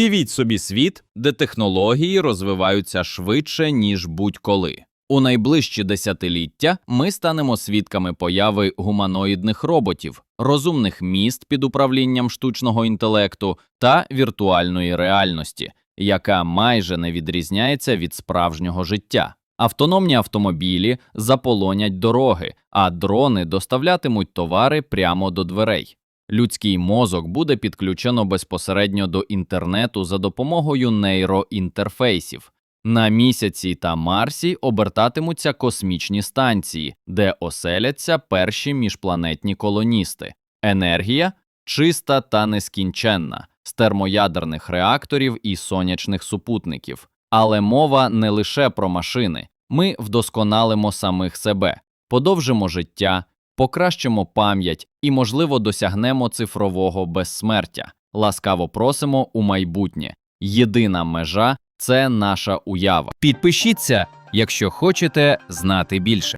Уявіть собі світ, де технології розвиваються швидше, ніж будь-коли. У найближчі десятиліття ми станемо свідками появи гуманоїдних роботів, розумних міст під управлінням штучного інтелекту та віртуальної реальності, яка майже не відрізняється від справжнього життя. Автономні автомобілі заполонять дороги, а дрони доставлятимуть товари прямо до дверей. Людський мозок буде підключено безпосередньо до інтернету за допомогою нейроінтерфейсів. На місяці та Марсі обертатимуться космічні станції, де оселяться перші міжпланетні колоністи. Енергія чиста та нескінченна з термоядерних реакторів і сонячних супутників. Але мова не лише про машини. Ми вдосконалимо самих себе, подовжимо життя, покращимо пам'ять і, можливо, досягнемо цифрового безсмертя. Ласкаво просимо у майбутнє. Єдина межа це наша уява. Підпишіться, якщо хочете знати більше.